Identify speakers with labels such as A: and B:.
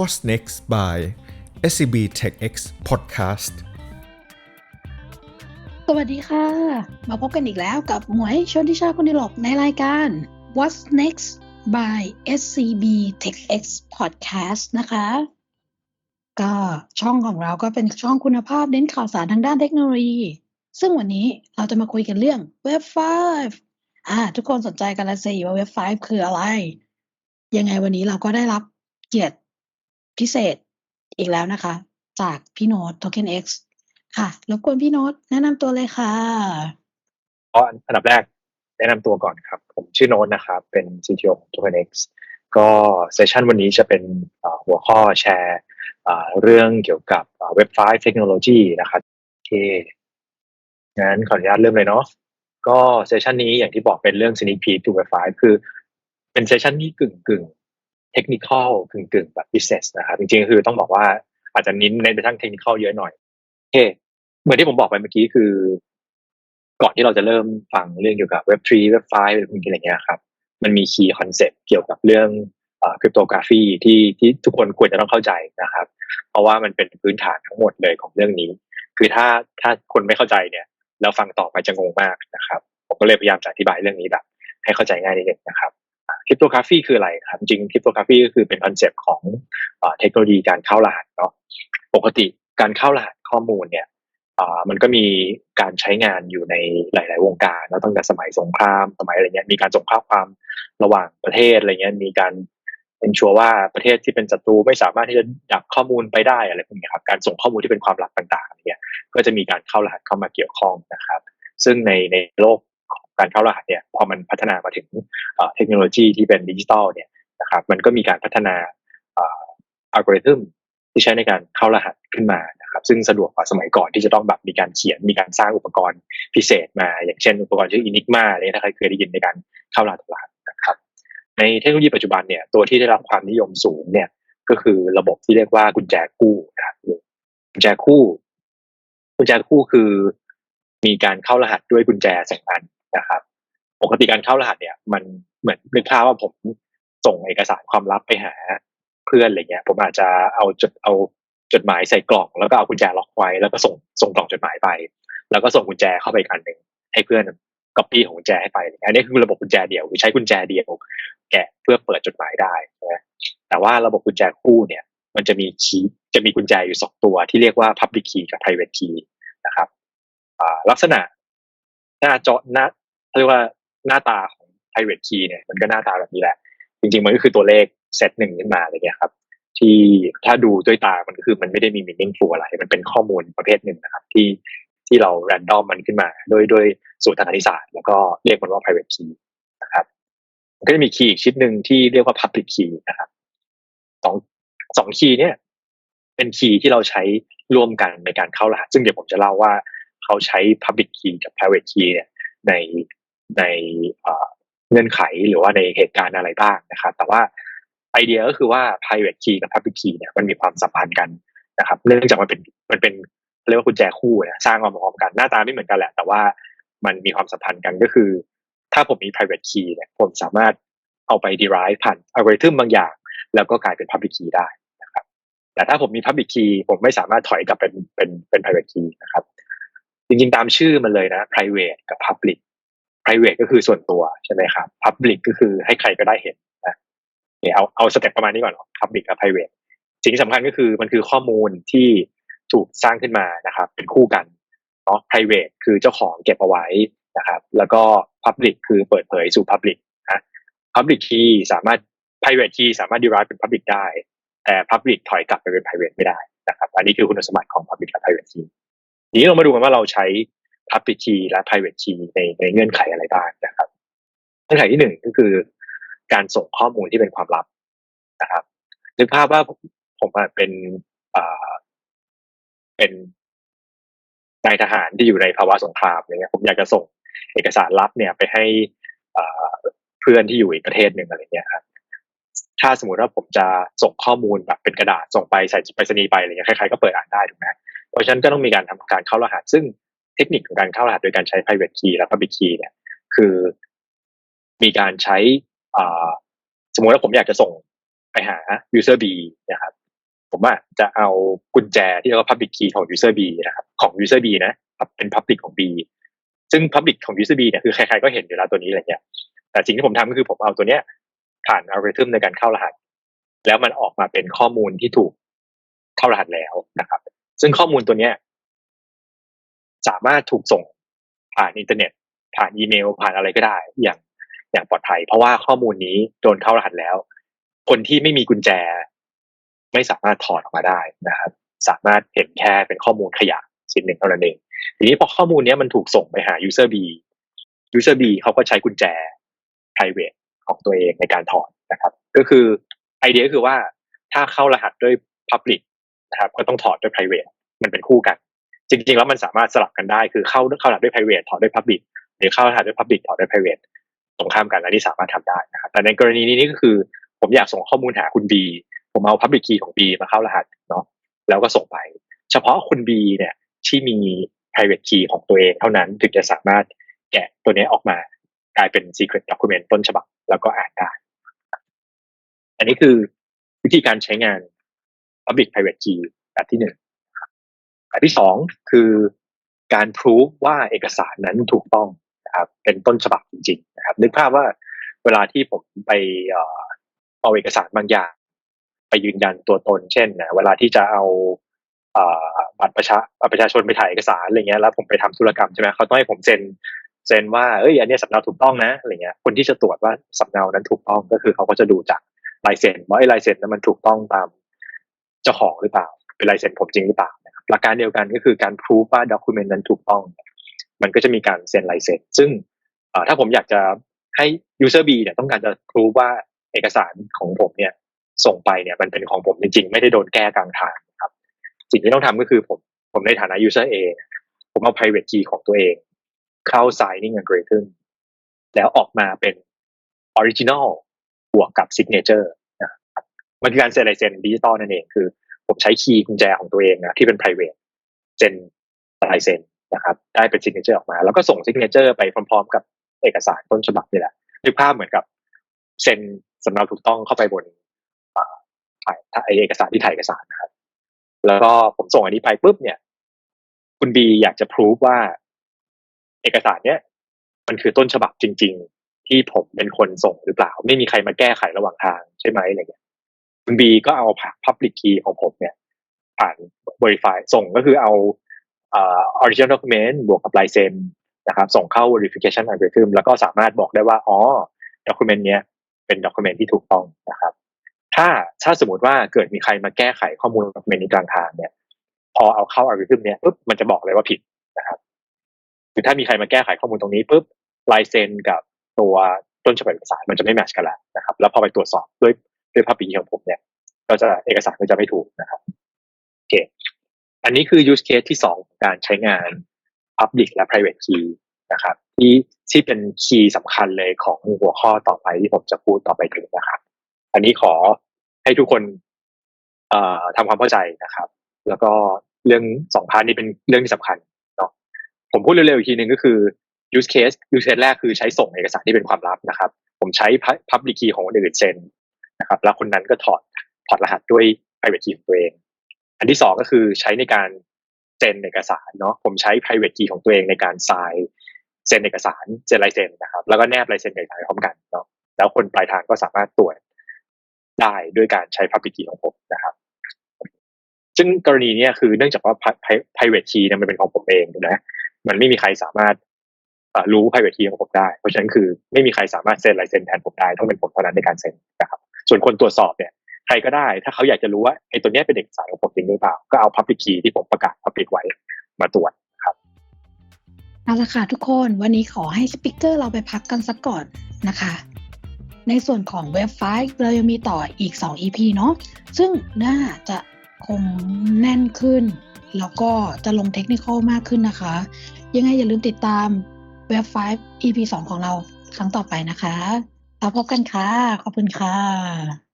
A: What's Next by SCB TechX Podcast
B: สวัสดีค่ะ มาพบกันอีกแล้วกับหมวยชนทิชาคุณดิลกในรายการ What's Next by SCB TechX Podcast นะคะ ก็ช่องของเราก็เป็นช่องคุณภาพเน้นข่าวสารทางด้านเทคโนโลยี ซึ่งวันนี้เราจะมาคุยกันเรื่อง Web 5อ่า ทุกคนสนใจกันแล้วสิว่า Web 5คืออะไร ยังไงวันนี้เราก็ได้รับเกียรติ พิเศษอีกแล้วนะคะ จากพี่โน้ต Token X ค่ะรบกวนพี่โน้ตแนะนำตัวเลยค่ะ
C: ก็อันดับแรกแนะนำตัวก่อนครับ ผมชื่อโน้ตนะครับ เป็น CTO ของ TokenX ก็เซสชันวันนี้จะเป็นหัวข้อแชร์เรื่องเกี่ยวกับเว็บไซต์เทคโนโลยีนะครับโอเคงั้นขออนุญาตเริ่มเลยเนาะก็เซสชันนี้อย่างที่บอกเป็นเรื่อง sneak peek to web 5คือเป็นเซสชันที่กึ่งกึ่ง เทคนิคอลกึ่งกึ่งแบบ business นะครับจริงๆคือต้องบอกว่าอาจจะนิ้นในทางเทคนิคอลเยอะหน่อยโอเคเหมือนที่ผมบอกไปเมื่อกี้คือ ก่อนที่เราจะเริ่มฟังเรื่องเกี่ยวกับเว็บ3เว็บไรพวกนี้อะไรเงี้ยครับ มันมีคีย์คอนเซ็ปต์เกี่ยวกับเรื่องคริปโตกราฟีที่ที่ทุกคนควรจะต้องเข้าใจนะครับ เพราะว่ามันเป็นพื้นฐานทั้งหมดเลยของเรื่องนี้ คือถ้าถ้าคนไม่เข้าใจเนี่ย แล้วฟังต่อไปจะงงมากนะครับ ผมก็เลยพยายามจะอธิบายเรื่องนี้แบบ ให้เข้าใจง่ายนิดนึงนะครับ ริปโตกราฟีคืออะไรครับจริงคริปโตกราฟีก็คือเป็นคอนเซปต์ของเทคโนโลยีการเข้ารหัสเนาะปกติการเข้ารหัสข้อมูลเนี่ยมันก็มีการใช้งานอยู่ในหลาย ๆ วงการแล้วตั้งแต่สมัยสงครามสมัยอะไรเงี้ยมีการส่งข้อความระหว่างประเทศอะไรเงี้ยมีการเป็นชัวร์ว่าประเทศที่เป็นศัตรูไม่สามารถที่จะดักข้อมูลไปได้อะไรพวกนี้ครับการส่งข้อมูลที่เป็นความลับต่าง ๆ เนี่ยก็จะมีการเข้ารหัสเข้ามาเกี่ยวข้องนะครับ ซึ่งในในโลก การเข้ารหัสเนี่ยพอมันพัฒนามาถึงเทคโนโลยีที่เป็นดิจิตอลเนี่ยนะครับมันก็มีการพัฒนาอัลกอริทึมที่ใช้ในการเข้ารหัสขึ้นมานะครับซึ่งสะดวกกว่าสมัยก่อนที่จะต้องแบบมีการเขียนมีการสร้างอุปกรณ์พิเศษมา อย่างเช่นอุปกรณ์ชื่อ Enigma เนี่ยถ้าใครเคยได้ยินในการเข้ารหัสรหัสนะครับ ในเทคโนโลยีปัจจุบันเนี่ยตัวที่ได้รับความนิยมสูงเนี่ยก็คือระบบที่เรียกว่ากุญแจคู่นะครับกุญแจคู่ กุญแจคู่คือมีการเข้ารหัสด้วยกุญแจสองอัน นะครับ ปกติการเข้ารหัสเนี่ย มันเหมือนนึกภาพว่าผมส่งเอกสารความลับไปหาเพื่อนอะไรเงี้ย ผมอาจจะเอาจดเอาจดหมายใส่กล่อง แล้วก็เอากุญแจล็อกไว้แล้วก็ส่งส่งกล่องจดหมายไป แล้วก็ส่งกุญแจเข้าไปอีกอันหนึ่งให้เพื่อนก๊อปปี้ของกุญแจให้ไปอันนี้คือระบบกุญแจเดียวคือใช้กุญแจเดียวแกะเพื่อเปิดจดหมายได้นะแต่ว่าระบบกุญแจคู่เนี่ย มันจะมีคีย์จะมีกุญแจอยู่สองตัวที่เรียกว่า public key กับ private key นะครับลักษณะหน้าจอหน้า เรียกว่าหน้าตาของ private key เนี่ยมันก็หน้าตาแบบนี้แหละ จริงๆ มันก็คือตัวเลขเซตหนึ่งขึ้นมาอะไรเงี้ยครับ ที่ถ้าดูด้วยตามันก็คือมันไม่ได้มี meaningful อะไร มันเป็นข้อมูลประเภทหนึ่งนะครับ ที่ที่เรา random มันขึ้นมาโดยโดยสูตรทางคณิตศาสตร์แล้วก็เรียกมันว่า private key นะครับก็จะมีคีย์อีกชิ้นหนึ่งที่เรียกว่า public key นะครับสองสองคีย์เนี่ยเป็นคีย์ที่เราใช้ร่วมกันในการเข้ารหัส ซึ่งเดี๋ยวผมจะเล่าว่าเขาใช้ public key กับ private key เนี่ยใน ในเงื่อนไขหรือว่าในเหตุการณ์อะไรบ้างนะครับ แต่ว่าไอเดียก็คือว่า private key กับ public key เนี่ยมันมีความสัมพันธ์กันนะครับ เนื่องจากมันเป็นมันเป็นเรียกว่ากุญแจคู่นะสร้างมาพร้อมกันหน้าตาไม่เหมือนกันแหละ แต่ว่ามันมีความสัมพันธ์กันก็คือ ถ้าผมมี private key เนี่ยผมสามารถเอาไป derive ผ่านอัลกอริทึมบางอย่าง แล้วก็กลายเป็น public key ได้นะครับ แต่ถ้าผมมี public key ผมไม่สามารถถอยกลับเป็นเป็นเป็น private key นะครับ จริงๆตามชื่อมันเลยนะ private กับ public private ก็คือส่วนตัวใช่ไหมครับ public ก็คือให้ใครก็ได้เห็นนะเนี่ยเอาเอาสเต็ปประมาณนี้ก่อนเนาะ public กับ private สิ่งที่สำคัญก็คือมันคือข้อมูลที่ถูกสร้างขึ้นมานะครับ เป็นคู่กันเนาะ private คือเจ้าของเก็บเอาไว้นะครับ แล้วก็ public คือเปิดเผยสู่ public นะ public key สามารถ private key สามารถ derive เป็น public ได้ แต่ public ถอยกลับไปเป็น private ไม่ได้นะครับ อันนี้คือคุณสมบัติของ public และ private key ทีนี้เรามาดูกันว่าเราใช้ public key และ private key ในในเงื่อนไขอะไรบ้างนะครับ เงื่อนไขที่หนึ่งก็คือการส่งข้อมูลที่เป็นความลับนะครับนึกภาพว่าผมเป็นเป็นนายทหารที่อยู่ในภาวะสงครามอะไรเงี้ยผมอยากจะส่งเอกสารลับเนี่ยไปให้เพื่อนที่อยู่อีกประเทศหนึ่งอะไรเงี้ยครับถ้าสมมติว่าผมจะส่งข้อมูลแบบเป็นกระดาษส่งไปใส่ไปรษณีย์ไปอะไรเงี้ยใครๆก็เปิดอ่านได้ถูกไหมเพราะฉะนั้นก็ต้องมีการทำการเข้ารหัส ซึ่ง ทคนิคของการเข้ารหัสโดยการใช้ private key และ public key เนี่ย คือมีการใช้สมมติว่าผมอยากจะส่งไปหา user B นะครับ ผมว่าจะเอากุญแจที่เรียกว่า public key ของ user B นะครับ ของ user B นะเป็น public ของ B ซึ่ง public ของ user B เนี่ยคือใครๆก็เห็นอยู่แล้วตัวนี้อะไรเงี้ย แต่สิ่งที่ผมทำก็คือผมเอาตัวเนี้ยผ่านอัลกอริทึมในการเข้ารหัส แล้วมันออกมาเป็นข้อมูลที่ถูกเข้ารหัสแล้วนะครับ ซึ่งข้อมูลตัวเนี้ย สามารถถูกส่งผ่านอินเทอร์เน็ต ผ่านอีเมล ผ่านอะไรก็ได้ อย่างอย่างปลอดภัย เพราะว่าข้อมูลนี้โดนเข้ารหัสแล้ว คนที่ไม่มีกุญแจ ไม่สามารถถอดออกมาได้นะครับ สามารถเห็นแค่เป็นข้อมูลขยะชิ้นหนึ่งเท่านั้นเองทีนี้พอข้อมูลนี้มันถูกส่งไปหา user B user B เขาก็ใช้กุญแจ private ของตัวเองในการถอดนะครับ ก็คือไอเดียก็คือว่าถ้าเข้ารหัสด้วย public นะครับ ก็ต้องถอดด้วย private มันเป็นคู่กัน จริงๆแล้วมันสามารถสลับกันได้คือเข้าเข้ารหัสด้วย private ถอดด้วย public หรือเข้ารหัสด้วย public ถอดด้วย private ตรงข้ามกันอันนี้สามารถทำได้นะครับแต่ในกรณีนี้นี่ก็คือ ผมอยากส่งข้อมูลหาคุณ B ผมเอา public key ของ B มาเข้ารหัสเนาะแล้วก็ส่งไป เฉพาะคุณ B เนี่ยที่มี private key ของตัวเองเท่านั้นถึงจะสามารถแกะตัวนี้ออกมากลายเป็น secret document ต้นฉบับแล้วก็อ่านได้ อันนี้คือวิธีการใช้งาน public private key แบบที่หนึ่ง แบบที่สองคือการพิสูจว่าเอกสารนั้นถูกต้องนะครับเป็นต้นฉบับจริงๆนะครับนึกภาพว่าเวลาที่ผมไปเอาเอกสารบางอย่าง ไปยืนยันตัวตน เช่นนะเวลาที่จะเอาบัตรประชาประชาชนไปถ่ายเอกสารอะไรเงี้ยแล้วผมไปทำธุรกรรมใช่ไหมเขาต้องให้ผมเซ็นเซ็นว่าเอ้ยอันนี้สำเนาถูกต้องนะอะไรเงี้ยคนที่จะตรวจว่าสำเนานั้นถูกต้องก็คือเขาก็จะดูจากลายเซ็นว่าไอ้ลายเซ็นนั้นมันถูกต้องตามเจ้าของหรือเปล่าเป็นลายเซ็นผมจริงหรือเปล่า หลักการเดียวกันก็คือการพิสูจว่าด็อกิเมนต์นั้นถูกต้อง มันก็จะมีการเซ็นลายเซ็นซึ่งถ้าผมอยากจะให้ user B เนี่ยต้องการจะพิสูจว่าเอกสารของผมเนี่ยส่งไปเนี่ยมันเป็นของผมจริงๆ ไม่ได้โดนแก้กลางทางครับสิ่งที่ต้องทำก็คือผมผมในฐานะ user A ผมเอา private key ของตัวเอง เข้า signing algorithm แล้วออกมาเป็น original บวกกับ signature นะครับมันคือการเซ็นลายเซ็นดิจิตอลนั่นเองคือ ผมใช้คีย์กุญแจของตัวเองนะที่เป็น private เซ็นลายเซ็นนะครับ ได้เป็น signature ออกมา แล้วก็ส่ง signature ไปพร้อมๆ กับเอกสารต้นฉบับนี่แหละนึกภาพเหมือนกับเซ็นสำเนาถูกต้องเข้าไปบนถ่ายถ่ายเอกสารที่ถ่ายเอกสารนะครับ แล้วก็ผมส่งอันนี้ไปปุ๊บเนี่ย คุณบีอยากจะพิสูจว่า เอกสารเนี้ยมันคือต้นฉบับจริง ๆ ที่ผมเป็นคนส่งหรือเปล่า ไม่มีใครมาแก้ไขระหว่างทางใช่ไหมอะไรเงี้ย คุณบีก็เอา public key ของผมเนี่ย ผ่าน verify ส่งก็คือเอาออ original document บวกกับลายเซ็นนะครับ ส่งเข้า verification algorithm แล้วก็สามารถบอกได้ว่า อ๋อ document เนี้ยเป็น document ที่ถูกต้องนะครับ ถ้าถ้าสมมติว่าเกิดมีใครมาแก้ไขข้อมูลด็อกิเมนต์นี้กลางทางเนี่ย พอเอาเข้าอัลกอริทึมเนี่ยปุ๊บมันจะบอกเลยว่าผิดนะครับคือถ้ามีใครมาแก้ไขข้อมูลตรงนี้ปุ๊บลายเซ็นกับตัวต้นฉบับเอกสารมันจะไม่แมชกันแล้วนะครับ แล้วพอไปตรวจสอบด้วย ด้วยภาพปีของผมเนี่ย ก็จะเอกสารก็จะไม่ถูกนะครับโอเคอันนี้คือ use case ที่สองของการใช้งาน public และ private key นะครับ ที่ที่เป็นคีย์สำคัญเลยของหัวข้อต่อไปที่ผมจะพูดต่อไปถึงนะครับ อันนี้ขอให้ทุกคนทำความเข้าใจนะครับ แล้วก็เรื่องสองพาร์ทนี้เป็นเรื่องที่สำคัญเนาะผมพูดเร็วๆอีกทีหนึ่งก็คือ use case use case แรกคือใช้ส่งเอกสารที่เป็นความลับนะครับ ผมใช้ public key ของคนอื่นเซ็น นะครับแล้วคนนั้นก็ถอดถอดรหัสด้วย private key ของตัวเอง อันที่สองก็คือใช้ในการเซ็นเอกสารเนาะผมใช้ private key ของตัวเองในการ sign เซ็นเอกสารเซ็นลายเซ็นนะครับ แล้วก็แนบลายเซ็นเอกสารพร้อมกันเนาะแล้วคนปลายทางก็สามารถตรวจได้ด้วยการใช้ public key ของผมนะครับ ซึ่งกรณีนี้คือเนื่องจากว่า private key เนี่ยมันเป็นของผมเองถูกไหมมันไม่มีใครสามารถรู้ private key ของผมได้ เพราะฉะนั้นคือไม่มีใครสามารถเซ็นลายเซ็นแทนผมได้ต้องเป็นผมเท่านั้นในการเซ็นนะครับ ส่วนคนตรวจสอบเนี่ยใครก็ได้ ถ้าเขาอยากจะรู้ว่าไอ้ตัวนี้เป็นเอกสารของผมจริงหรือเปล่า ก็เอา public key ที่ผมประกาศ public ไว้มาตรวจครับ
B: เอาละค่ะทุกคนวันนี้ขอให้สปิเกอร์เราไปพักกันสักก่อนนะคะในส่วนของเว็บไฟล์เรายังมีต่ออีก 2 EP เนาะซึ่งน่าจะคงแน่นขึ้น แล้วก็จะลงเทคนิคมากขึ้นนะคะ ยังไงอย่าลืมติดตามเว็บไฟล์ EP 2 ของเราครั้งต่อไปนะคะ แล้วพบกันค่ะ ขอบคุณค่ะ